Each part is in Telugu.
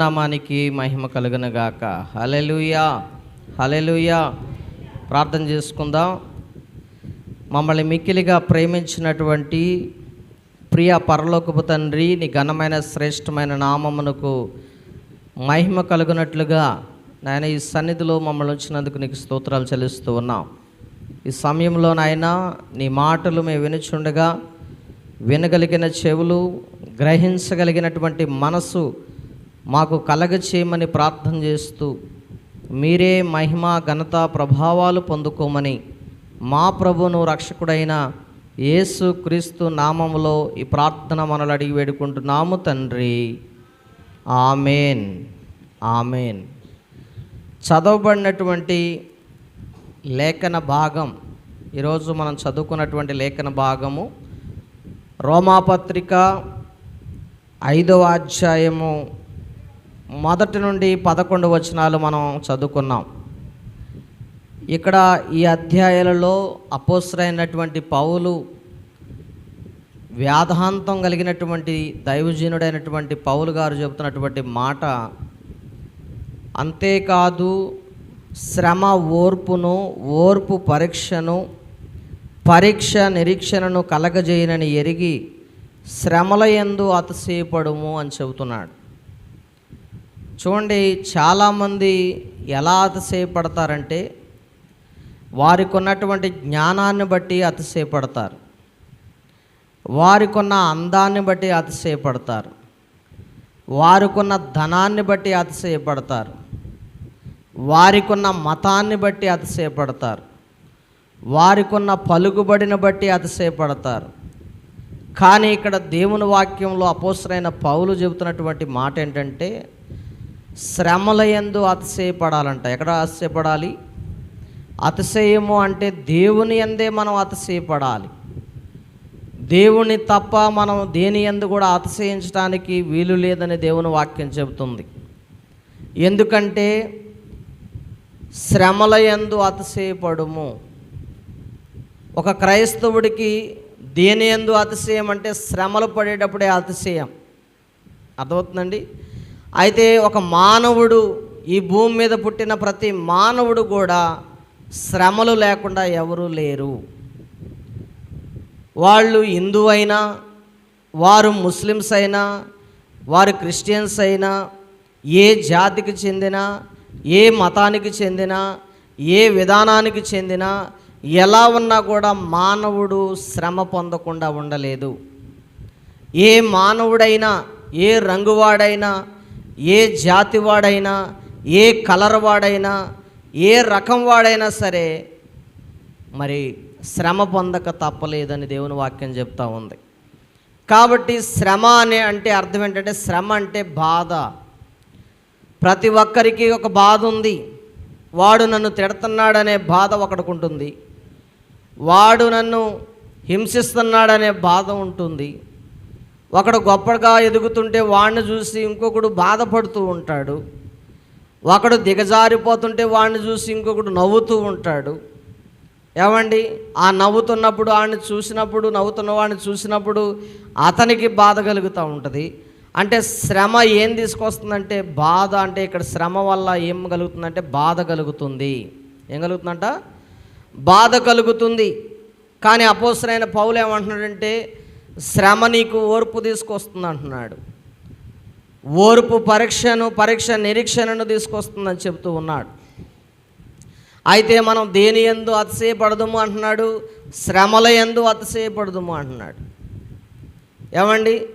నామానికి మహిమ కలుగునగాక హలెలుయా హలెలుయా ప్రార్థన చేసుకుందాం. మమ్మల్ని మిక్కిలిగా ప్రేమించినటువంటి ప్రియ పరలోకపు తండ్రి నీ ఘనమైన శ్రేష్టమైన నామమునకు మహిమ కలుగునట్లుగా నాయన ఈ సన్నిధిలో మమ్మల్ని ఉంచినందుకు నీకు స్తోత్రాలు చెల్లిస్తూ ఉన్నాం. ఈ సమయంలో నాయన నీ మాటలు మేము వినుచుండగా వినగలిగిన చెవులు గ్రహించగలిగినటువంటి మనసు మాకు కలగచేయమని ప్రార్థన చేస్తూ మీరే మహిమ ఘనత ప్రభావాలు పొందుకోమని మా ప్రభును రక్షకుడైన యేసు క్రీస్తు నామములో ఈ ప్రార్థన మనలు అడిగి వేడుకుంటున్నాము తండ్రి. ఆమెన్. ఆమెన్. చదవబడినటువంటి లేఖన భాగం. ఈరోజు మనం చదువుకున్నటువంటి లేఖన భాగము రోమాపత్రిక ఐదవ అధ్యాయము మొదటి నుండి పదకొండు వచనాలు మనం చదువుకున్నాం. ఇక్కడ ఈ అధ్యాయాలలో అపోసరైనటువంటి పౌలు వ్యాధాంతం కలిగినటువంటి దైవజీనుడైనటువంటి పౌలు గారు చెబుతున్నటువంటి మాట అంతేకాదు శ్రమ ఓర్పును ఓర్పు పరీక్షను పరీక్ష నిరీక్షణను కలగజేయనని ఎరిగి శ్రమల ఎందు అతిశయపడుము అని చెబుతున్నాడు. చూడండి చాలామంది ఎలా అతిశయపడతారంటే వారికి ఉన్నటువంటి జ్ఞానాన్ని బట్టి అతిశయపడతారు. వారికి ఉన్న అందాన్ని బట్టి అతిశయపడతారు. వారికున్న ధనాన్ని బట్టి అతిశయపడతారు. వారికున్న మతాన్ని బట్టి అతిశయపడతారు. వారికున్న పలుకుబడిని బట్టి అతిశయపడతారు. కానీ ఇక్కడ దేవుని వాక్యంలో అపోసరైన పౌలు చెబుతున్నటువంటి మాట ఏంటంటే శ్రమల ఎందు అతిశయపడాలంట. ఎక్కడ అతిశయపడాలి? అతిశయము అంటే దేవుని ఎందే మనం అతిశయపడాలి. దేవుని తప్ప మనం దేని ఎందు కూడా అతిశయించడానికి వీలు లేదని దేవుని వాక్యం చెబుతుంది. ఎందుకంటే శ్రమల ఎందు అతిశయపడుము. ఒక క్రైస్తవుడికి దేని ఎందు అతిశయం అంటే శ్రమలు పడేటప్పుడే అతిశయం. అర్థమవుతుందండి? అయితే ఒక మానవుడు ఈ భూమి మీద పుట్టిన ప్రతి మానవుడు కూడా శ్రమలు లేకుండా ఎవరూ లేరు. వాళ్ళు హిందూ అయినా వారు ముస్లిమ్స్ అయినా వారు క్రిస్టియన్స్ అయినా ఏ జాతికి చెందిన ఏ మతానికి చెందిన ఏ విధానానికి చెందిన ఎలా ఉన్నా కూడా మానవుడు శ్రమ పొందకుండా ఉండలేదు. ఏ మానవుడైనా ఏ రంగువాడైనా ఏ జాతి వాడైనా ఏ కలర్ వాడైనా ఏ రకం వాడైనా సరే మరి శ్రమ పొందక తప్పలేదని దేవుని వాక్యం చెప్తా ఉంది. కాబట్టి శ్రమ అనే అంటే అర్థం ఏంటంటే శ్రమ అంటే బాధ. ప్రతి ఒక్కరికి ఒక బాధ ఉంది. వాడు నన్ను తిడుతున్నాడనే బాధ ఒకడికి ఉంటుంది. వాడు నన్ను హింసిస్తున్నాడనే బాధ ఉంటుంది. ఒకడు గొప్పగా ఎదుగుతుంటే వాడిని చూసి ఇంకొకడు బాధపడుతూ ఉంటాడు. ఒకడు దిగజారిపోతుంటే వాడిని చూసి ఇంకొకడు నవ్వుతూ ఉంటాడు. ఏమండి? ఆ నవ్వుతున్నప్పుడు వాడిని చూసినప్పుడు నవ్వుతున్న వాడిని చూసినప్పుడు అతనికి బాధ కలుగుతూ ఉంటుంది. అంటే శ్రమ ఏం తీసుకొస్తుందంటే బాధ అంటే ఇక్కడ శ్రమ వల్ల ఏం కలుగుతుందంటే బాధ కలుగుతుంది. ఏం కలుగుతుందంట? బాధ కలుగుతుంది. కానీ అపోసరైన పౌలు ఏమంటున్నాడంటే శ్రమ నీకు ఓర్పు తీసుకొస్తుంది అంటున్నాడు. ఓర్పు పరీక్షను పరీక్ష నిరీక్షణను తీసుకొస్తుందని చెబుతూ ఉన్నాడు. అయితే మనం దేని ఎందు అతిశయపడదుము అంటున్నాడు? శ్రమల ఎందు అతిశయపడదుము అంటున్నాడు. ఏమండి?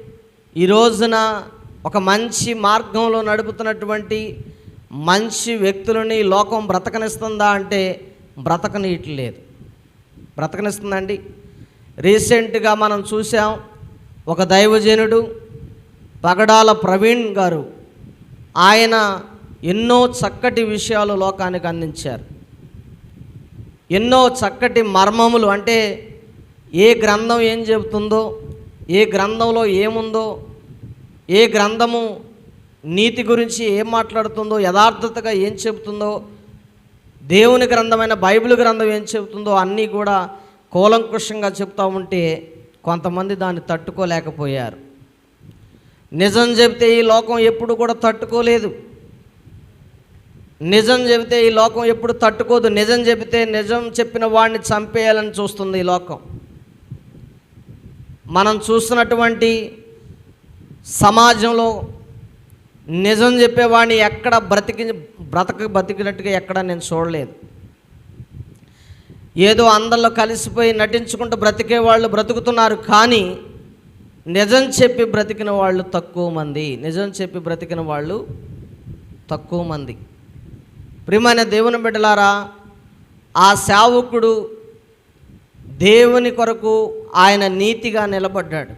ఈ రోజున ఒక మంచి మార్గంలో నడుపుతున్నటువంటి మంచి వ్యక్తులని లోకం బ్రతకనిస్తుందా అంటే బ్రతకనీయట్లేదు. బ్రతకనిస్తుందండి? రీసెంట్గా మనం చూసాం ఒక దైవజనుడు పగడాల ప్రవీణ్ గారు. ఆయన ఎన్నో చక్కటి విషయాలు లోకానికి అందించారు. ఎన్నో చక్కటి మర్మములు అంటే ఏ గ్రంథం ఏం చెబుతుందో ఏ గ్రంథంలో ఏముందో ఏ గ్రంథము నీతి గురించి ఏం మాట్లాడుతుందో యథార్థతగా ఏం చెబుతుందో దేవుని గ్రంథమైన బైబిల్ గ్రంథం ఏం చెబుతుందో అన్నీ కూడా కూలంకుషంగా చెప్తా ఉంటే కొంతమంది దాన్ని తట్టుకోలేకపోయారు. నిజం చెబితే ఈ లోకం ఎప్పుడు కూడా తట్టుకోలేదు. నిజం చెబితే ఈ లోకం ఎప్పుడు తట్టుకోదు. నిజం చెబితే నిజం చెప్పిన వాడిని చంపేయాలని చూస్తుంది ఈ లోకం. మనం చూస్తున్నటువంటి సమాజంలో నిజం చెప్పేవాడిని ఎక్కడ బ్రతికి బ్రతక బ్రతికినట్టుగా ఎక్కడ నేను చూడలేదు. ఏదో అందరిలో కలిసిపోయి నటించుకుంటూ బ్రతికే వాళ్ళు బ్రతుకుతున్నారు కానీ నిజం చెప్పి బ్రతికిన వాళ్ళు తక్కువ మంది. నిజం చెప్పి బ్రతికిన వాళ్ళు తక్కువ మంది. ప్రియమైన దేవుని బిడ్డలారా ఆ సేవకుడు దేవుని కొరకు ఆయన నీతిగా నిలబడ్డాడు.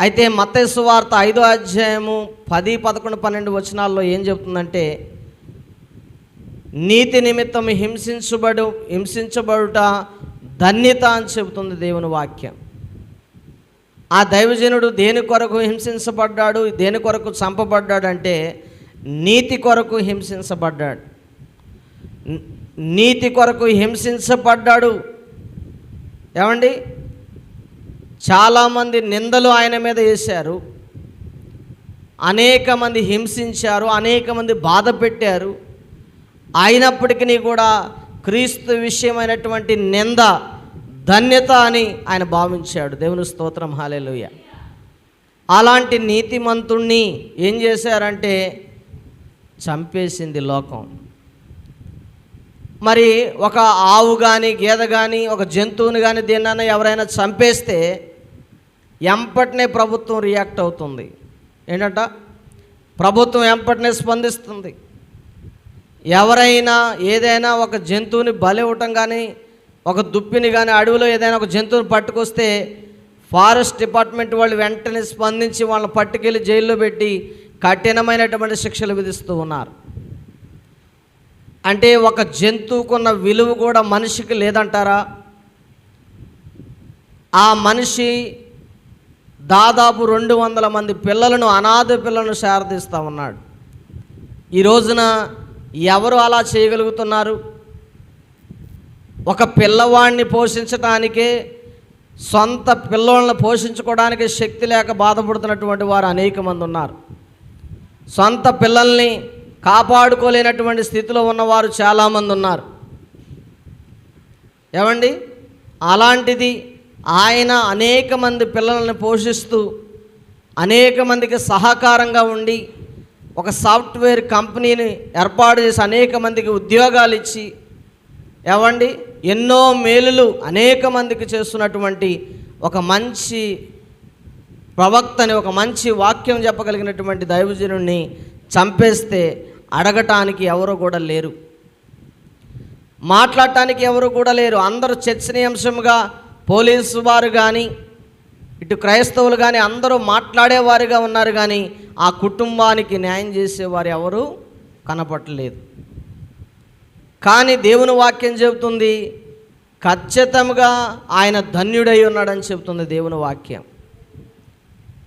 అయితే మత్తయి వార్త ఐదో అధ్యాయము పది పదకొండు పన్నెండు వచనాల్లో ఏం చెబుతుందంటే నీతి నిమిత్తం హింసించబడు హింసించబడుట ధన్యత అని చెబుతుంది దేవుని వాక్యం. ఆ దైవజనుడు దేని కొరకు హింసించబడ్డాడు దేని కొరకు చంపబడ్డాడు అంటే నీతి కొరకు హింసించబడ్డాడు. నీతి కొరకు హింసించబడ్డాడు. ఏమండి? చాలామంది నిందలు ఆయన మీద వేశారు. అనేక మంది హింసించారు అనేక మంది బాధ పెట్టారు. అయినప్పటికీ కూడా క్రీస్తు విషయమైనటువంటి నింద ధన్యత అని ఆయన భావించాడు. దేవుని స్తోత్రం హాలేలుయ అలాంటి నీతిమంతుణ్ణి ఏం చేశారంటే చంపేసింది లోకం. మరి ఒక ఆవు కానీ గేద కానీ ఒక జంతువుని కానీ దేన్నైనా ఎవరైనా చంపేస్తే ఎంపటినే ప్రభుత్వం రియాక్ట్ అవుతుంది. ఏంటంట? ప్రభుత్వం ఎంపటినే స్పందిస్తుంది. ఎవరైనా ఏదైనా ఒక జంతువుని బలి ఇవ్వటం కానీ ఒక దుప్పిని కానీ అడవిలో ఏదైనా ఒక జంతువుని పట్టుకొస్తే ఫారెస్ట్ డిపార్ట్మెంట్ వాళ్ళు వెంటనే స్పందించి వాళ్ళని పట్టుకెళ్ళి జైల్లో పెట్టి కఠినమైనటువంటి శిక్షలు విధిస్తూ ఉన్నారు. అంటే ఒక జంతువుకున్న విలువ కూడా మనిషికి లేదంటారా? ఆ మనిషి దాదాపు రెండు వందల మంది పిల్లలను అనాథ పిల్లలను శారదిస్తూ ఉన్నాడు. ఈ రోజున ఎవరు అలా చేయగలుగుతున్నారు? ఒక పిల్లవాడిని పోషించటానికే సొంత పిల్లోళ్ళని పోషించుకోవడానికి శక్తి లేక బాధపడుతున్నటువంటి వారు అనేక మంది ఉన్నారు. సొంత పిల్లల్ని కాపాడుకోలేనటువంటి స్థితిలో ఉన్నవారు చాలామంది ఉన్నారు. ఏమండి? అలాంటిది ఆయన అనేక మంది పిల్లల్ని పోషిస్తూ అనేక మందికి సహకారంగా ఉండి ఒక సాఫ్ట్వేర్ కంపెనీని ఏర్పాటు చేసి అనేక మందికి ఉద్యోగాలు ఇచ్చి ఏమండి? ఎన్నో మేలులు అనేక మందికి చేస్తున్నటువంటి ఒక మంచి ప్రవక్తని ఒక మంచి వాక్యం చెప్పగలిగినటువంటి దైవజనుడిని చంపేస్తే అడగటానికి ఎవరు కూడా లేరు. మాట్లాడటానికి ఎవరు కూడా లేరు. అందరూ చర్చనీయాంశంగా పోలీసు వారు కానీ ఇటు క్రైస్తవులు కానీ అందరూ మాట్లాడేవారుగా ఉన్నారు కానీ ఆ కుటుంబానికి న్యాయం చేసేవారు ఎవరు కనపట్టలేదు కానీ దేవుని వాక్యం చెబుతుంది ఖచ్చితంగా ఆయన ధన్యుడై ఉన్నాడని చెబుతుంది దేవుని వాక్యం.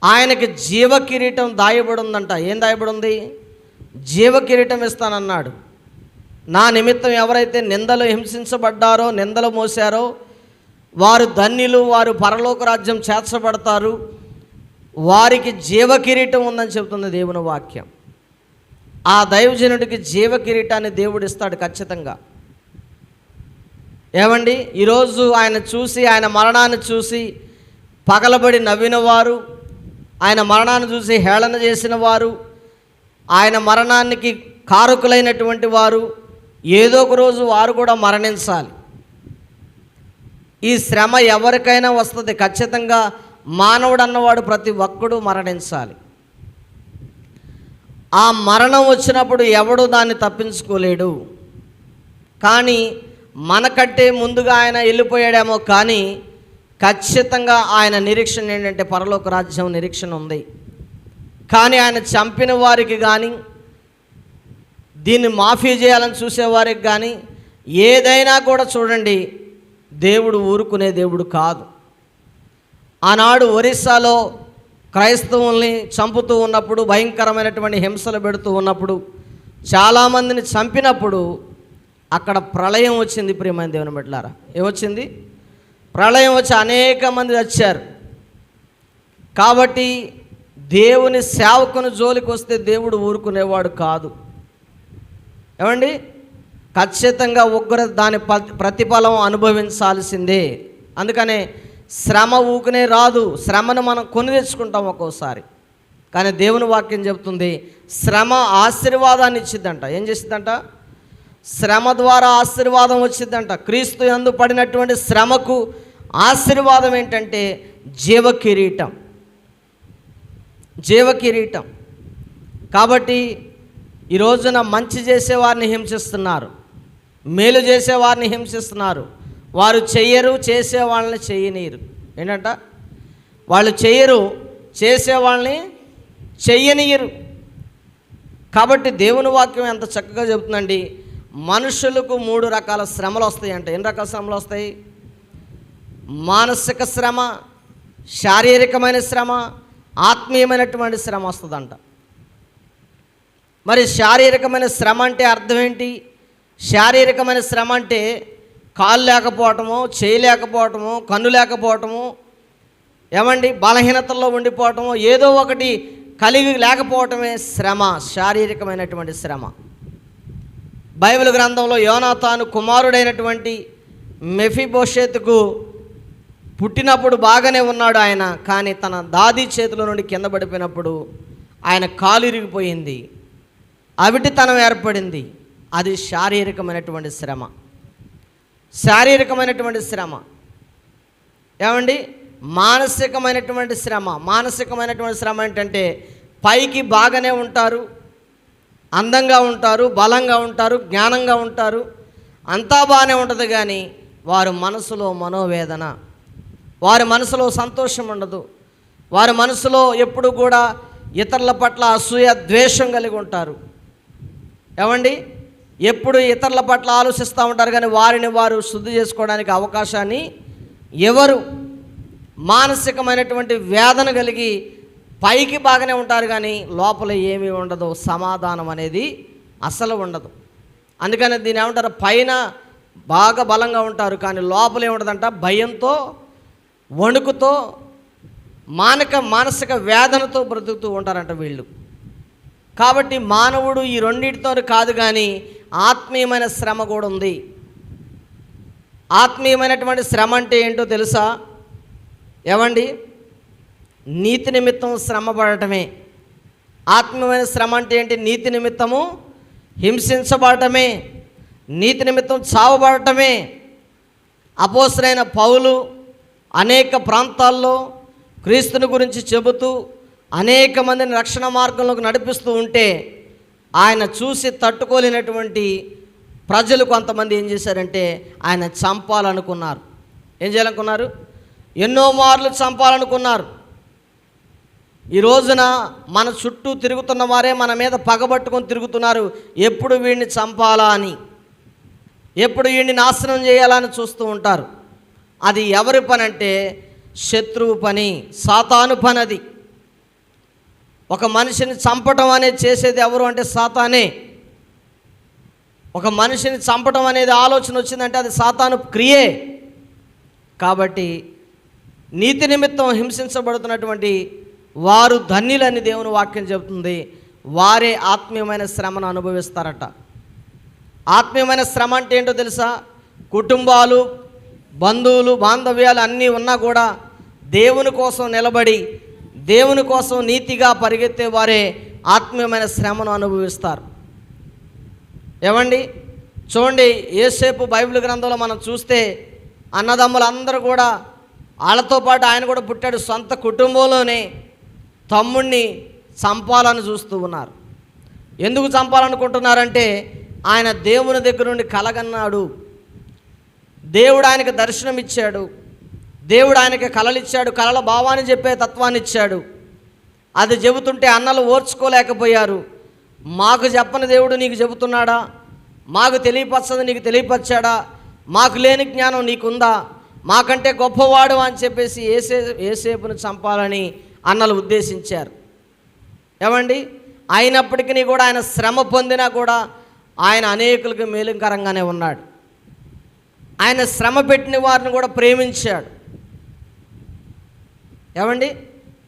ఆయనకి జీవ కిరీటం దాయబడి ఉందంట ఏం దాయబడి ఉంది జీవ కిరీటం ఇస్తానన్నాడు. నా నిమిత్తం ఎవరైతే నిందలు హింసించబడ్డారో నిందలు మోసారో వారు ధన్యులు వారు పరలోక రాజ్యం చేర్చబడతారు. వారికి జీవ కిరీటం ఉందని చెబుతుంది దేవుని వాక్యం. ఆ దైవజనుడికి జీవకిరీటాన్ని దేవుడు ఇస్తాడు ఖచ్చితంగా. ఏమండి? ఈరోజు ఆయన చూసి ఆయన మరణాన్ని చూసి పగలబడి నవ్విన వారు ఆయన మరణాన్ని చూసి హేళన చేసిన వారు ఆయన మరణానికి కారకులైనటువంటి వారు ఏదో ఒక రోజు వారు కూడా మరణించాలి. ఈ శ్రమ ఎవరికైనా వస్తుంది. ఖచ్చితంగా మానవుడు అన్నవాడు ప్రతి ఒక్కడు మరణించాలి. ఆ మరణం వచ్చినప్పుడు ఎవడు దాన్ని తప్పించుకోలేడు. కానీ మనకంటే ముందుగా ఆయన వెళ్ళిపోయాడేమో కానీ ఖచ్చితంగా ఆయన నిరీక్షణ ఏంటంటే పరలోక రాజ్యం నిరీక్షణ ఉంది. కానీ ఆయన చంపిన వారికి కానీ దీన్ని మాఫీ చేయాలని చూసేవారికి కానీ ఏదైనా కూడా చూడండి దేవుడు ఊరుకునే దేవుడు కాదు. ఆనాడు ఒరిస్సాలో క్రైస్తవుల్ని చంపుతూ ఉన్నప్పుడు భయంకరమైనటువంటి హింసలు పెడుతూ ఉన్నప్పుడు చాలామందిని చంపినప్పుడు అక్కడ ప్రళయం వచ్చింది ప్రియమైన దేవుని బిడ్డలారా. ఏమొచ్చింది? ప్రళయం వచ్చి అనేక మంది వచ్చారు కాబట్టి దేవుని సేవకుని జోలికి వస్తే దేవుడు ఊరుకునేవాడు కాదు. ఏమండి? ఖచ్చితంగా ఉగ్ర దాని ప- ప్రతిఫలం అనుభవించాల్సిందే. అందుకనే శ్రమ ఊకనే రాదు. శ్రమను మనం కొని తెచ్చుకుంటాం ఒక్కోసారి. కానీ దేవుని వాక్యం చెబుతుంది శ్రమ ఆశీర్వాదాన్ని ఇచ్చిద్దంట. ఏం చేసిద్దంట? శ్రమ ద్వారా ఆశీర్వాదం వచ్చిందంట క్రీస్తు ఎందు పడినటువంటి శ్రమకు ఆశీర్వాదం ఏంటంటే జీవ కిరీటం జీవ కిరీటం కాబట్టి ఈ రోజున మంచి చేసేవారిని హింసిస్తున్నారు. మేలు చేసేవారిని హింసిస్తున్నారు. వారు చెయ్యరు చేసే వాళ్ళని చెయ్యనీరు ఏంటంట? వాళ్ళు చెయ్యరు చేసే వాళ్ళని చెయ్యనీయరు కాబట్టి దేవుని వాక్యం ఎంత చక్కగా చెబుతుందండి. మనుషులకు మూడు రకాల శ్రమలు వస్తాయి అంటే ఎన్ని రకాల శ్రమలు వస్తాయి? మానసిక శ్రమ శారీరకమైన శ్రమ ఆత్మీయమైనటువంటి శ్రమ వస్తుందంట. మరి శారీరకమైన శ్రమ అంటే అర్థం ఏంటి? శారీరకమైన శ్రమ అంటే కాలు లేకపోవటము చేయి లేకపోవటము కన్ను లేకపోవటము ఏమండి? బలహీనతల్లో ఉండిపోవటము ఏదో ఒకటి కలిగి లేకపోవటమే శ్రమ శారీరకమైనటువంటి శ్రమ. బైబిల్ గ్రంథంలో యోనాతాను కుమారుడైనటువంటి మెఫిబోషేతుకు పుట్టినప్పుడు బాగానే ఉన్నాడు ఆయన కానీ తన దాది చేతిలో నుండి కింద పడిపోయినప్పుడు ఆయన కాలు ఇరిగిపోయింది. అవిటితనం ఏర్పడింది. అది శారీరకమైనటువంటి శ్రమ. శారీరకమైనటువంటి శ్రమ. ఏమండి? మానసికమైనటువంటి శ్రమ. మానసికమైనటువంటి శ్రమ ఏంటంటే పైకి బాగానే ఉంటారు అందంగా ఉంటారు బలంగా ఉంటారు జ్ఞానంగా ఉంటారు అంతా బాగానే ఉంటుంది కానీ వారు మనసులో మనోవేదన. వారి మనసులో సంతోషం ఉండదు. వారి మనసులో ఎప్పుడు కూడా ఇతరుల పట్ల అసూయ ద్వేషం కలిగి ఉంటారు. ఏమండి? ఎప్పుడు ఇతరుల పట్ల ఆలోచిస్తూ ఉంటారు కానీ వారిని వారు శుద్ధి చేసుకోవడానికి అవకాశాన్ని ఎవరు మానసికమైనటువంటి వేదన కలిగి పైకి బాగానే ఉంటారు కానీ లోపల ఏమీ ఉండదు. సమాధానం అనేది అసలు ఉండదు. అందుకని దీని ఏమంటారు? పైన బాగా బలంగా ఉంటారు కానీ లోపల ఏముండదంట? భయంతో వణుకుతో మానక మానసిక వేదనతో బ్రతుకుతూ ఉంటారంట వీళ్ళు. కాబట్టి మానవుడు ఈ రెండింటితో కాదు కానీ ఆత్మీయమైన శ్రమ కూడా ఉంది. ఆత్మీయమైనటువంటి శ్రమ అంటే ఏంటో తెలుసా? ఏమండి? నీతి నిమిత్తం శ్రమ పడటమే. ఆత్మీయమైన శ్రమ అంటే ఏంటి? నీతి నిమిత్తము హింసించబడటమే. నీతి నిమిత్తం చావబడటమే. అపోసరైన పౌలు అనేక ప్రాంతాల్లో క్రీస్తుని గురించి చెబుతూ అనేక మందిని రక్షణ మార్గంలోకి నడిపిస్తూ ఉంటే ఆయన చూసి తట్టుకోలేనటువంటి ప్రజలు కొంతమంది ఏం చేశారంటే ఆయన చంపాలనుకున్నారు. ఏం చేయాలనుకున్నారు? ఎన్నో మార్లు చంపాలనుకున్నారు. ఈ రోజున మన చుట్టూ తిరుగుతున్న వారే మన మీద పగబట్టుకొని తిరుగుతున్నారు. ఎప్పుడు వీడిని చంపాలా అని? ఎప్పుడు వీడిని నాశనం చేయాలని చూస్తూ ఉంటారు. అది ఎవరి పని అంటే శత్రువు పని సాతాను పని అది. ఒక మనిషిని చంపటం అనేది చేసేది ఎవరు అంటే సాతానే. ఒక మనిషిని చంపటం అనేది ఆలోచన వచ్చిందంటే అది సాతాను క్రియే. కాబట్టి నీతి నిమిత్తం హింసించబడుతున్నటువంటి వారు ధన్యులని దేవుని వాక్యం చెబుతుంది. వారే ఆత్మీయమైన శ్రమను అనుభవిస్తారట. ఆత్మీయమైన శ్రమ అంటే ఏంటో తెలుసా? కుటుంబాలు బంధువులు బాంధవ్యాలు అన్నీ ఉన్నా కూడా దేవుని కోసం నిలబడి దేవుని కోసం నీతిగా పరిగెత్తే వారే ఆత్మీయమైన శ్రమను అనుభవిస్తారు. ఏమండి? చూడండి ఏసేపు బైబిల్ గ్రంథంలో మనం చూస్తే అన్నదమ్ములందరూ కూడా వాళ్ళతో పాటు ఆయన కూడా పుట్టాడు. సొంత కుటుంబంలోనే తమ్ముణ్ణి చంపాలని చూస్తూ ఉన్నారు. ఎందుకు చంపాలనుకుంటున్నారంటే ఆయన దేవుని దగ్గర నుండి కలగన్నాడు. దేవుడు ఆయనకు దర్శనం ఇచ్చాడు దేవుడు ఆయనకి కలలిచ్చాడు కలల భావాన్ని చెప్పే తత్వాన్ని ఇచ్చాడు. అది చెబుతుంటే అన్నలు ఓర్చుకోలేకపోయారు. మాకు చెప్పని దేవుడు నీకు చెబుతున్నాడా? మాకు తెలియపరచదు నీకు తెలియపరిచాడా? మాకు లేని జ్ఞానం నీకుందా? మాకంటే గొప్పవాడు అని చెప్పేసి ఏసే ఏసేపును చంపాలని అన్నలు ఉద్దేశించారు. ఏమండి? అయినప్పటికీ కూడా ఆయన శ్రమ పొందినా కూడా ఆయన అనేకులకు మేలుకరంగానే ఉన్నాడు. ఆయన శ్రమ పెట్టిన వారిని కూడా ప్రేమించాడు. ఏమండి?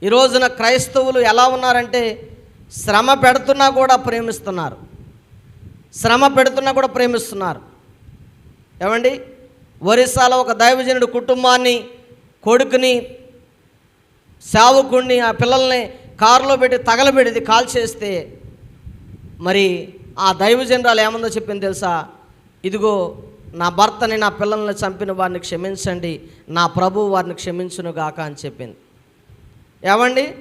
ఈ రోజున క్రైస్తవులు ఎలా ఉన్నారంటే శ్రమ పెడుతున్నా కూడా ప్రేమిస్తున్నారు. శ్రమ పెడుతున్నా కూడా ప్రేమిస్తున్నారు. ఏమండి? ఒరిస్సాలో ఒక దైవజనుడు కుటుంబాన్ని కొడుకుని సేవకుడిని ఆ పిల్లల్ని కారులో పెట్టి తగలబెడిది కాల్చేస్తే మరి ఆ దైవజనరాలు ఏముందో చెప్పింది తెలుసా? ఇదిగో నా భర్తని నా పిల్లల్ని చంపిన వారిని క్షమించండి నా ప్రభు వారిని క్షమించునుగాక అని చెప్పింది. ఏమండి?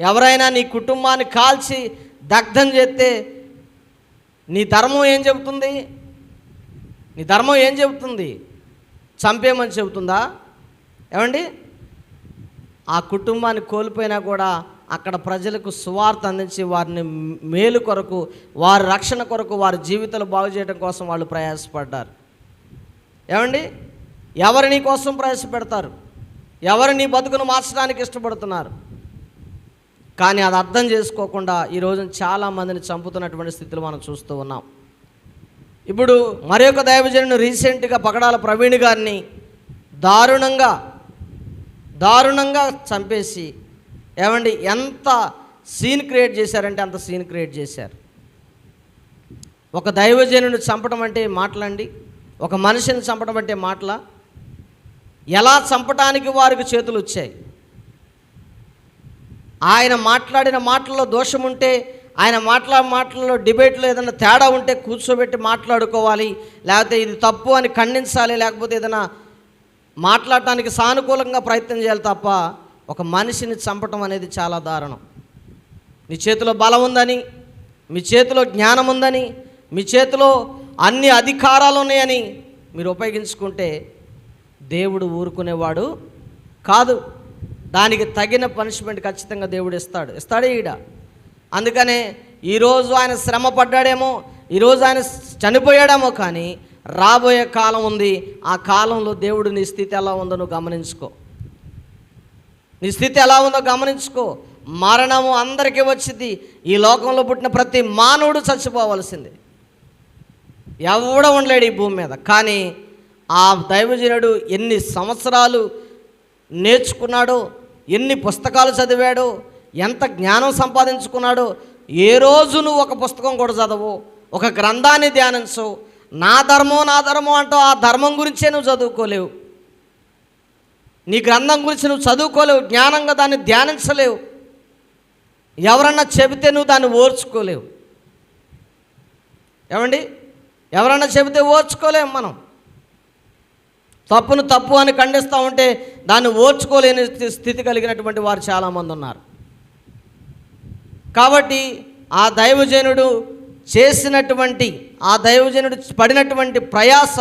ఎవరైనా నీ కుటుంబాన్ని కాల్చి దగ్ధం చేస్తే నీ ధర్మం ఏం చెబుతుంది? నీ ధర్మం ఏం చెబుతుంది? చంపేమని చెబుతుందా? ఏమండి? ఆ కుటుంబాన్ని కోల్పోయినా కూడా అక్కడ ప్రజలకు సువార్త అందించి వారిని మేలు కొరకు వారి రక్షణ కొరకు వారి జీవితాలు బాగు చేయడం కోసం వాళ్ళు ప్రయాసపడ్డారు. ఏమండి? ఎవరు నీ కోసం ప్రయాసపెడతారు? ఎవరు నీ బతుకును మార్చడానికి ఇష్టపడుతున్నారు? కానీ అది అర్థం చేసుకోకుండా ఈరోజు చాలా మందిని చంపుతున్నటువంటి స్థితిలో మనం చూస్తూ ఉన్నాం. ఇప్పుడు మరి ఒక దైవజనుడు రీసెంట్గా పగడాల ప్రవీణ్ గారిని దారుణంగా దారుణంగా చంపేసి ఏమండి ఎంత సీన్ క్రియేట్ చేశారంటే అంత సీన్ క్రియేట్ చేశారు. ఒక దైవజనుని చంపడం అంటే మాటలండి ఒక మనిషిని చంపడం అంటే మాటల? ఎలా చంపడానికి వారికి చేతులు వచ్చాయి ఆయన మాట్లాడిన మాటల్లో దోషం ఉంటే ఆయన మాట్లా మాటల్లో డిబేట్లో ఏదైనా తేడా ఉంటే కూర్చోబెట్టి మాట్లాడుకోవాలి. లేకపోతే ఇది తప్పు అని ఖండించాలి. లేకపోతే ఏదైనా మాట్లాడటానికి సానుకూలంగా ప్రయత్నం చేయాలి తప్ప ఒక మనిషిని చంపటం అనేది చాలా దారుణం. మీ చేతిలో బలం ఉందని మీ చేతిలో జ్ఞానం ఉందని మీ చేతిలో అన్ని అధికారాలు ఉన్నాయని మీరు ఉపయోగించుకుంటే దేవుడు ఊరుకునేవాడు కాదు. దానికి తగిన పనిష్మెంట్ ఖచ్చితంగా దేవుడు ఇస్తాడు. ఇస్తాడే ఈడ. అందుకనే ఈరోజు ఆయన శ్రమ పడ్డాడేమో ఈరోజు ఆయన చనిపోయాడేమో కానీ రాబోయే కాలం ఉంది. ఆ కాలంలో దేవుడు నీ స్థితి ఎలా ఉందో నువ్వు గమనించుకో. నీ స్థితి ఎలా ఉందో గమనించుకో. మరణము అందరికీ వచ్చింది. ఈ లోకంలో పుట్టిన ప్రతి మానవుడు చచ్చిపోవలసింది. ఎవడ ఉండలేడు ఈ భూమి మీద. కానీ ఆ దైవజనుడు ఎన్ని సంవత్సరాలు నేర్చుకున్నాడో ఎన్ని పుస్తకాలు చదివాడు ఎంత జ్ఞానం సంపాదించుకున్నాడో ఏ రోజు నువ్వు ఒక పుస్తకం కూడా చదవు ఒక గ్రంథాన్ని ధ్యానించవు నా ధర్మం నా ధర్మం అంటూ ఆ ధర్మం గురించే నువ్వు చదువుకోలేవు. నీ గ్రంథం గురించి నువ్వు చదువుకోలేవు జ్ఞానంగా దాన్ని ధ్యానించలేవు. ఎవరన్నా చెబితే నువ్వు దాన్ని ఓర్చుకోలేవు. ఏమండి? ఎవరన్నా చెబితే ఓర్చుకోలేము మనం? తప్పును తప్పు అని ఖండిస్తూ ఉంటే దాన్ని ఓర్చుకోలేని స్థితి కలిగినటువంటి వారు చాలామంది ఉన్నారు. కాబట్టి ఆ దైవజనుడు చేసినటువంటి ఆ దైవజనుడు పడినటువంటి ప్రయాస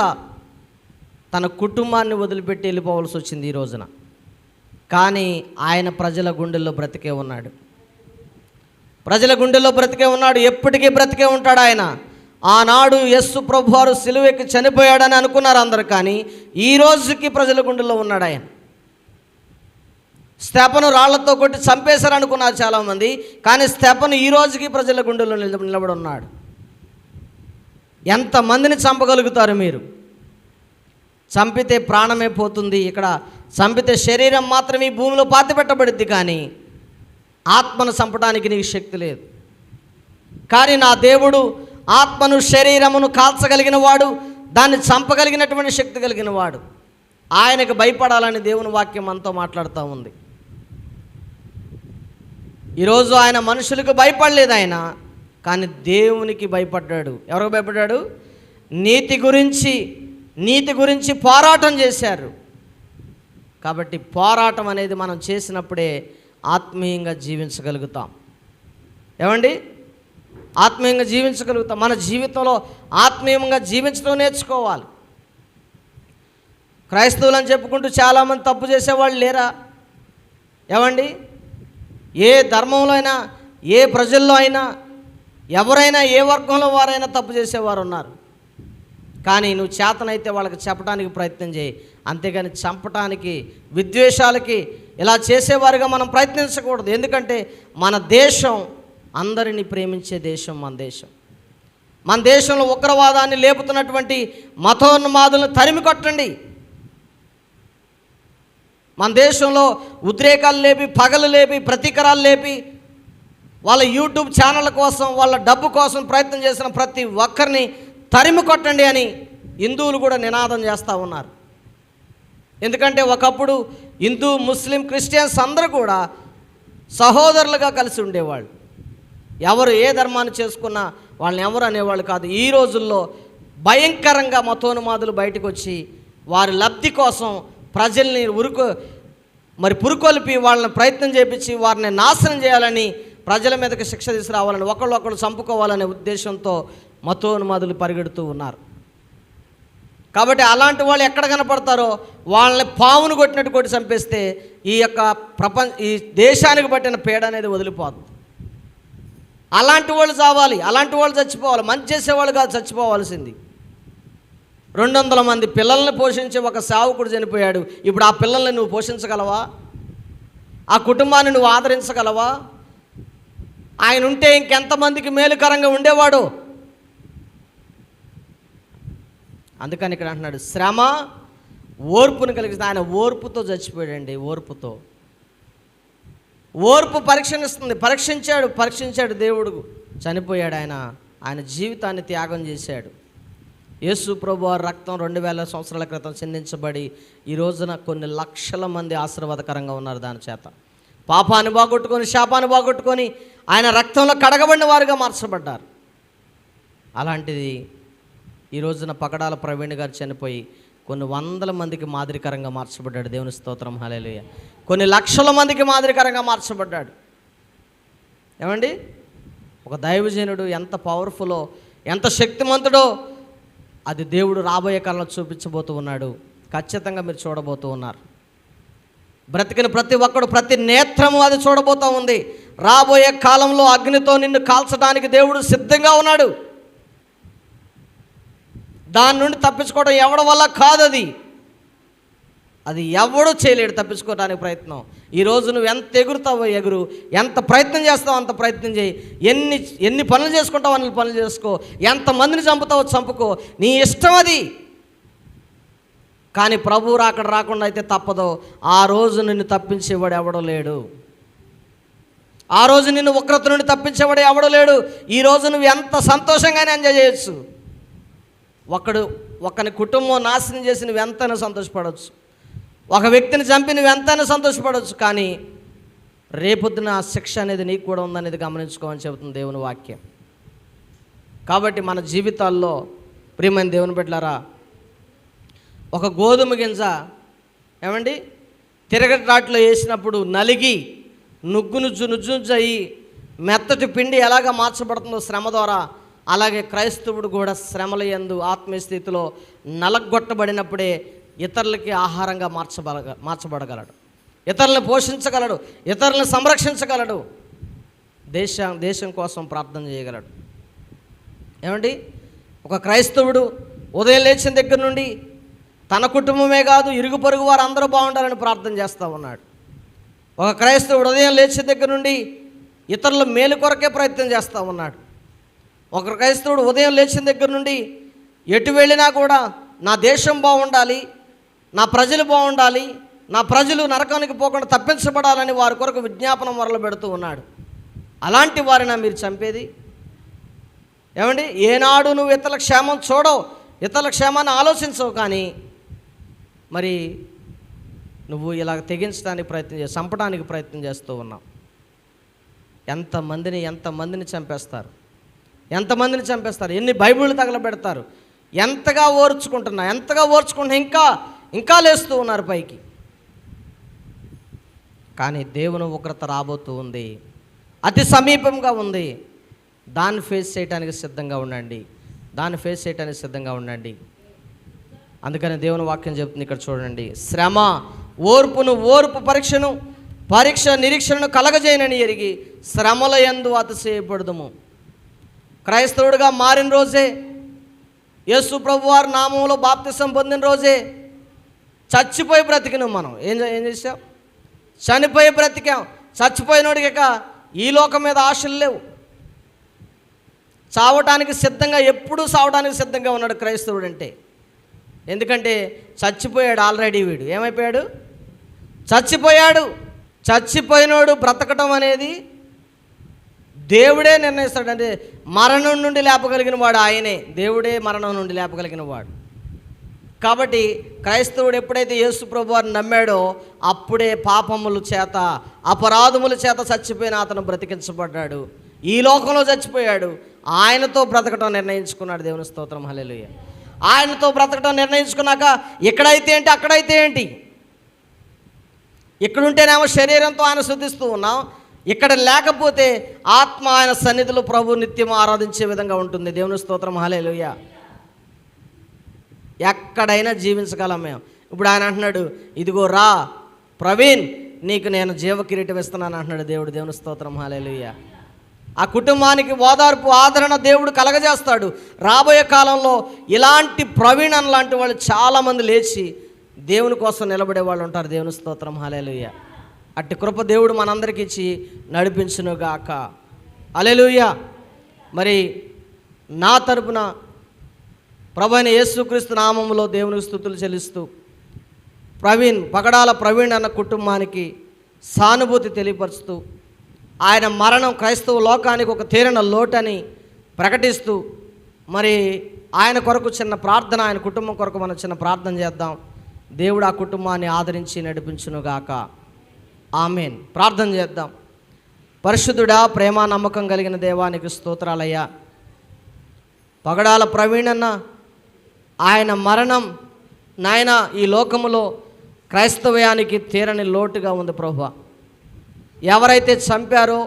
తన కుటుంబాన్ని వదిలిపెట్టి వెళ్ళిపోవలసి వచ్చింది ఈ రోజున. కానీ ఆయన ప్రజల గుండెల్లో బ్రతికే ఉన్నాడు. ప్రజల గుండెల్లో బ్రతికే ఉన్నాడు. ఎప్పటికీ బ్రతికే ఉంటాడు ఆయన. ఆనాడు యస్సు ప్రభువారు సిలువెక్కి చనిపోయాడని అనుకున్నారు అందరు కానీ ఈ రోజుకి ప్రజల గుండెల్లో ఉన్నాడు ఆయన. స్తెపను రాళ్ళతో కొట్టి చంపేశారు అనుకున్నారు చాలామంది కానీ స్తెపను ఈ రోజుకి ప్రజల గుండెల్లో నిలబ నిలబడి ఉన్నాడు. ఎంతమందిని చంపగలుగుతారు మీరు? చంపితే ప్రాణమే పోతుంది ఇక్కడ చంపితే శరీరం మాత్రమే ఈ భూమిలో పాతిపెట్టబడుద్ది కానీ ఆత్మను చంపడానికి నీకు శక్తి లేదు. కానీ నా దేవుడు ఆత్మను శరీరమును కాల్చగలిగిన వాడు దాన్ని చంపగలిగినటువంటి శక్తి కలిగిన వాడు. ఆయనకు భయపడాలని దేవుని వాక్యం మనతో మాట్లాడుతూ ఉంది. ఈరోజు ఆయన మనుషులకు భయపడలేదు ఆయన కానీ దేవునికి భయపడ్డాడు. ఎవరికి భయపడ్డాడు? నీతి గురించి నీతి గురించి పోరాటం చేశారు. కాబట్టి పోరాటం అనేది మనం చేసినప్పుడే ఆత్మీయంగా జీవించగలుగుతాం. ఏమండి? ఆత్మీయంగా జీవించగలుగుతాం. మన జీవితంలో ఆత్మీయంగా జీవించడం నేర్చుకోవాలి. క్రైస్తవులు అని చెప్పుకుంటూ చాలామంది తప్పు చేసేవాళ్ళు లేరా? ఏమండి? ఏ ధర్మంలో అయినా ఏ ప్రజల్లో అయినా ఎవరైనా ఏ వర్గంలో వారైనా తప్పు చేసేవారు ఉన్నారు. కానీ నువ్వు చేతనైతే వాళ్ళకి చెప్పడానికి ప్రయత్నం చేయి. అంతేగాని చంపటానికి విద్వేషాలకి ఇలా చేసేవారుగా మనం ప్రయత్నించకూడదు. ఎందుకంటే మన దేశం అందరినీ ప్రేమించే దేశం మన దేశం. మన దేశంలో ఉగ్రవాదాన్ని లేపుతున్నటువంటి మతోన్మాదులను తరిమి కొట్టండి. మన దేశంలో ఉద్రేకాలు లేపి పగలు లేపి ప్రతీకరాలు లేపి వాళ్ళ యూట్యూబ్ ఛానళ్ళ కోసం వాళ్ళ డబ్బు కోసం ప్రయత్నం చేసిన ప్రతి ఒక్కరిని తరిమి కొట్టండి అని హిందువులు కూడా నినాదం చేస్తూ ఉన్నారు. ఎందుకంటే ఒకప్పుడు హిందూ ముస్లిం క్రిస్టియన్స్ అందరూ కూడా సహోదరులుగా కలిసి ఉండేవాళ్ళు. ఎవరు ఏ ధర్మాన్ని చేసుకున్నా వాళ్ళని ఎవరు అనేవాళ్ళు కాదు. ఈ రోజుల్లో భయంకరంగా మతోన్మాదులు బయటకు వచ్చి వారి లబ్ధి కోసం ప్రజల్ని ఉరుకు మరి పురుకొల్పి వాళ్ళని ప్రయత్నం చేపించి వారిని నాశనం చేయాలని ప్రజల మీదకి శిక్ష తీసుకురావాలని ఒకళ్ళు ఒకళ్ళు చంపుకోవాలనే ఉద్దేశంతో మతోన్మాదులు పరిగెడుతూ ఉన్నారు. కాబట్టి అలాంటి వాళ్ళు ఎక్కడ కనపడతారో వాళ్ళని పావును కొట్టినట్టు కొట్టి చంపేస్తే ఈ యొక్క ప్రపంచ ఈ దేశానికి పట్టిన పీడ అనేది వదిలిపోతుంది అలాంటి వాళ్ళు చావాలి అలాంటి వాళ్ళు చచ్చిపోవాలి మంచి చేసేవాళ్ళు కాదు చచ్చిపోవాల్సింది. రెండు వందల మంది పిల్లల్ని పోషించే ఒక సేవకుడు చనిపోయాడు. ఇప్పుడు ఆ పిల్లల్ని నువ్వు పోషించగలవా? ఆ కుటుంబాన్ని నువ్వు ఆదరించగలవా? ఆయన ఉంటే ఇంకెంతమందికి మేలుకరంగా ఉండేవాడు? అందుకని ఇక్కడ అంటున్నాడు శ్రమ ఓర్పును కలిగిస్తే ఆయన ఓర్పుతో చచ్చిపోయాడండి ఓర్పుతో. ఓర్పు పరీక్షనిస్తుంది. పరీక్షించాడు పరీక్షించాడు దేవుడు. చనిపోయాడు ఆయన. ఆయన జీవితాన్ని త్యాగం చేశాడు. యేసు ప్రభు రక్తం రెండు వేల సంవత్సరాల క్రితం చిందించబడి ఈ రోజున కొన్ని లక్షల మంది ఆశీర్వాదకరంగా ఉన్నారు దాని చేత. పాపాన్ని బాగొట్టుకొని శాపాన్ని బాగొట్టుకొని ఆయన రక్తంలో కడగబడిన వారుగా మార్చబడ్డారు. అలాంటిది ఈ రోజున పకడాల ప్రవీణ్ గారు చనిపోయి కొన్ని వందల మందికి మాదిరికరంగా మార్చబడ్డాడు. దేవుని స్తోత్రం. హలేలుయ కొన్ని లక్షల మందికి మాదిరికరంగా మార్చబడ్డాడు. ఏమండి? ఒక దైవజనుడు ఎంత పవర్ఫుల్లో ఎంత శక్తిమంతుడో అది దేవుడు రాబోయే కాలంలో చూపించబోతూ ఉన్నాడు. ఖచ్చితంగా మీరు చూడబోతూ ఉన్నారు. బ్రతికిన ప్రతి ఒక్కడు ప్రతి నేత్రము అది చూడబోతూ ఉంది. రాబోయే కాలంలో అగ్నితో నిన్ను కాల్చడానికి దేవుడు సిద్ధంగా ఉన్నాడు. దాని నుండి తప్పించుకోవడం ఎవడ వల్ల కాదు అది అది ఎవడూ చేయలేడు తప్పించుకోవడానికి ప్రయత్నం. ఈరోజు నువ్వు ఎంత ఎగురుతావో ఎగురు. ఎంత ప్రయత్నం చేస్తావో అంత ప్రయత్నం చేయి. ఎన్ని ఎన్ని పనులు చేసుకుంటావో అన్ని పనులు చేసుకో. ఎంతమందిని చంపుతావో చంపుకో. నీ ఇష్టం అది. కానీ ప్రభువు రాకడ రాకుండా అయితే తప్పదో. ఆ రోజు నిన్ను తప్పించేవాడు ఎవడో లేడు. ఆ రోజు నిన్ను ఉగ్రత నుండి తప్పించేవాడు ఎవడో లేడు. ఈ రోజు నువ్వు ఎంత సంతోషంగానే ఎంజాయ్ చేయొచ్చు. ఒకడు ఒకని కుటుంబం నాశనం చేసి నువ్వు ఎంతైనా సంతోషపడవచ్చు. ఒక వ్యక్తిని చంపి నువ్వు ఎంతైనా సంతోషపడవచ్చు కానీ రేపొద్దున ఆ శిక్ష అనేది నీకు కూడా ఉందనేది గమనించుకోమని చెబుతుంది దేవుని వాక్యం. కాబట్టి మన జీవితాల్లో ప్రియమైన దేవుని బిడ్డలారా ఒక గోధుమ గింజ ఏమండి? తిరగటాట్లో వేసినప్పుడు నలిగి నుగ్గు నుజ్జు నుజ్జు నుజ్జు అయ్యి మెత్తటి పిండి ఎలాగ మార్చబడుతుందో శ్రమ ద్వారా అలాగే క్రైస్తవుడు కూడా శ్రమల ఎందు ఆత్మీయస్థితిలో నలగొట్టబడినప్పుడే ఇతరులకి ఆహారంగా మార్చబడగ మార్చబడగలడు. ఇతరులను పోషించగలడు ఇతరులను సంరక్షించగలడు. దేశం దేశం కోసం ప్రార్థన చేయగలడు. ఏమండి? ఒక క్రైస్తవుడు ఉదయం లేచిన దగ్గర నుండి తన కుటుంబమే కాదు ఇరుగు పొరుగు వారు అందరూ బాగుండాలని ప్రార్థన చేస్తూ ఉన్నాడు. ఒక క్రైస్తవుడు ఉదయం లేచిన దగ్గర నుండి ఇతరుల మేలు కొరకే ప్రయత్నం చేస్తూ ఉన్నాడు. ఒక క్రైస్తవుడు ఉదయం లేచిన దగ్గర నుండి ఎటు వెళ్ళినా కూడా నా దేశం బాగుండాలి నా ప్రజలు బాగుండాలి నా ప్రజలు నరకానికి పోకుండా తప్పించబడాలని వారి కొరకు విజ్ఞాపనం మొరలు పెడుతూ ఉన్నాడు. అలాంటి వారినా మీరు చంపేది? ఏమండి? ఏనాడు నువ్వు ఇతరుల క్షేమం చూడవు ఇతరుల క్షేమాన్ని ఆలోచించవు కానీ మరి నువ్వు ఇలా తెగించడానికి ప్రయత్నం చేసి చంపడానికి ప్రయత్నం చేస్తూ ఉన్నావు. ఎంతమందిని ఎంతమందిని చంపేస్తారు? ఎంతమందిని చంపేస్తారు? ఎన్ని బైబిళ్ళు తగలబెడతారు? ఎంతగా ఓర్చుకుంటున్నా? ఎంతగా ఓర్చుకుంటున్నా? ఇంకా ఇంకా లేస్తూ ఉన్నారు పైకి. కానీ దేవుని ఉగ్రత రాబోతూ ఉంది. అతి సమీపంగా ఉంది. దాన్ని ఫేస్ చేయడానికి సిద్ధంగా ఉండండి. దాన్ని ఫేస్ చేయడానికి సిద్ధంగా ఉండండి. అందుకని దేవుని వాక్యం చెప్తుంది ఇక్కడ చూడండి. శ్రమ ఓర్పును ఓర్పు పరీక్షను పరీక్ష నిరీక్షణను కలగజేయనని ఎరిగి శ్రమల ఎందు అతిశయపడదుము. క్రైస్తవుడిగా మారిన రోజే యేసు ప్రభు వారి నామంలో బాప్తిసం పొందిన రోజే చచ్చిపోయి బ్రతికినాం మనం. ఏం ఏం చేసాం చనిపోయి బ్రతికాం. చచ్చిపోయినోడికి ఇక ఈ లోకం మీద ఆశలు లేవు. చావటానికి సిద్ధంగా ఎప్పుడూ సావడానికి సిద్ధంగా ఉన్నాడు క్రైస్తవుడు అంటే. ఎందుకంటే చచ్చిపోయాడు ఆల్రెడీ వీడు. ఏమైపోయాడు? చచ్చిపోయాడు. చచ్చిపోయినోడు బ్రతకటం అనేది దేవుడే నిర్ణయిస్తాడంటే మరణం నుండి లేపగలిగిన వాడు ఆయనే. దేవుడే మరణం నుండి లేపగలిగిన వాడు. కాబట్టి క్రైస్తవుడు ఎప్పుడైతే యేసు ప్రభు వారిని నమ్మాడో అప్పుడే పాపముల చేత అపరాధముల చేత చచ్చిపోయిన అతను బ్రతికించబడ్డాడు. ఈ లోకంలో చచ్చిపోయాడు. ఆయనతో బ్రతకటం నిర్ణయించుకున్నాడు దేవుని స్తోత్రం. హలెలుయ ఆయనతో బ్రతకటం నిర్ణయించుకున్నాక ఎక్కడైతే ఏంటి అక్కడైతే ఏంటి? ఇక్కడుంటేనేమో శరీరంతో ఆయన శుద్ధిస్తూ ఉన్నాం. ఇక్కడ లేకపోతే ఆత్మ ఆయన సన్నిధిలో ప్రభు నిత్యం ఆరాధించే విధంగా ఉంటుంది. దేవుని స్తోత్రం హల్లెలూయా. ఎక్కడైనా జీవించగలం మేము. ఇప్పుడు ఆయన అంటున్నాడు ఇదిగో రా ప్రవీణ్ నీకు నేను జీవ కిరీటం ఇస్తున్నాను అంటున్నాడు దేవుడు. దేవుని స్తోత్రం హాలేలుయ్య ఆ కుటుంబానికి ఓదార్పు ఆదరణ దేవుడు కలగజేస్తాడు. రాబోయే కాలంలో ఇలాంటి ప్రవీణన్ లాంటి వాళ్ళు చాలామంది లేచి దేవుని కోసం నిలబడే వాళ్ళు ఉంటారు. దేవుని స్తోత్రం హాలేలుయ్య అట్టి కృప దేవుడు మనందరికి ఇచ్చి నడిపించునుగాక. అలెలుయ్య మరి నా తరపున ప్రభు యేసుక్రీస్తు నామంలో దేవునికి స్థుతులు చెల్లిస్తూ ప్రవీణ్ పగడాల ప్రవీణ్ అన్న కుటుంబానికి సానుభూతి తెలియపరుస్తూ ఆయన మరణం క్రైస్తవ లోకానికి ఒక తీరన లోటని ప్రకటిస్తూ మరి ఆయన కొరకు చిన్న ప్రార్థన ఆయన కుటుంబం కొరకు మనం చిన్న ప్రార్థన చేద్దాం. దేవుడు ఆ కుటుంబాన్ని ఆదరించి నడిపించునుగాక. ఆమెన్. ప్రార్థన చేద్దాం. పరిశుద్ధుడా ప్రేమ నమ్మకం కలిగిన దేవానికి స్తోత్రాలయ్యా. పగడాల ప్రవీణన్న ఆయన మరణం నాయన ఈ లోకములో క్రైస్తవ్యానికి తీరని లోటుగా ఉంది ప్రభు ఎవరైతే చంపారో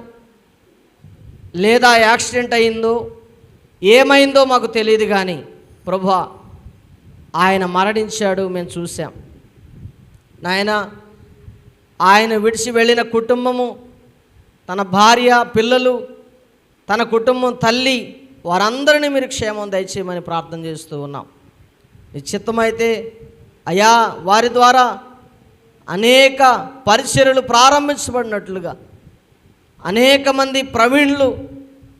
లేదా యాక్సిడెంట్ అయిందో ఏమైందో మాకు తెలియదు కానీ ప్రభు ఆయన మరణించాడు మేము చూసాం నాయనా ఆయన విడిచి వెళ్ళిన కుటుంబము తన భార్య పిల్లలు తన కుటుంబం తల్లి వారందరినీ మీరు క్షేమం దయచేయమని ప్రార్థన చేస్తూ ఉన్నాం. నిశ్చిత్తమైతే అయా వారి ద్వారా అనేక పరిచర్యలు ప్రారంభించబడినట్లుగా అనేక మంది ప్రవీణులు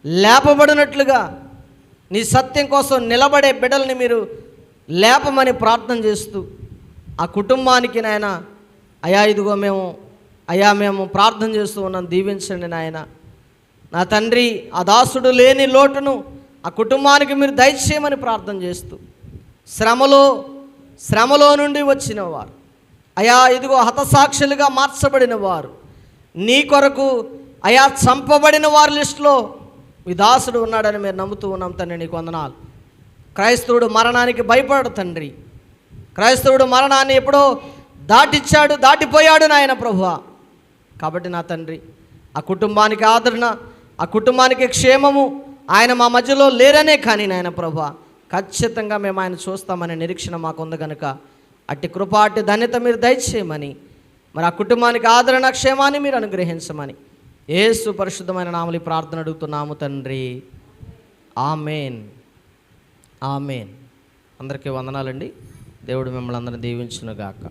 లేపబడినట్లుగా నీ సత్యం కోసం నిలబడే బిడ్డల్ని మీరు లేపమని ప్రార్థన చేస్తూ ఆ కుటుంబానికి నాయన అయా ఇదిగో మేము అయా మేము ప్రార్థన చేస్తూ ఉన్నాం. దీవించండి నాయన. నా తండ్రి ఆ దాసుడు లేని లోటును ఆ కుటుంబానికి మీరు దయచేయమని ప్రార్థన చేస్తూ శ్రమలో శ్రమలో నుండి వచ్చిన వారు. అయా ఇదిగో హతసాక్షులుగా మార్చబడిన వారు. నీ కొరకు అయా చంపబడిన వారి లిస్టులో మీ దాసుడు ఉన్నాడని మేము నమ్ముతూ ఉన్నాం తండ్రి నీకు వందనాలు. క్రైస్తవుడు మరణానికి భయపడడు తండ్రి. క్రైస్తవుడు మరణాన్ని ఎప్పుడో దాటిచ్చాడు దాటిపోయాడు నాయన ప్రభువ. కాబట్టి నా తండ్రి ఆ కుటుంబానికి ఆదరణ ఆ కుటుంబానికి క్షేమము ఆయన మా మధ్యలో లేరనే కానీ నాయన ప్రభు ఖచ్చితంగా మేము ఆయన చూస్తామనే నిరీక్షణ మాకుంది కనుక అట్టి కృప అట్టి ధన్యత మీరు దయచేయమని మరి ఆ కుటుంబానికి ఆదరణ క్షేమాన్ని మీరు అనుగ్రహించమని ఏసు పరిశుద్ధమైన నామలి ప్రార్థన అడుగుతున్నాము తండ్రి. ఆమెన్. ఆమెన్. అందరికీ వందనాలండి. దేవుడు మిమ్మల్ని అందరిని దీవించునుగాక.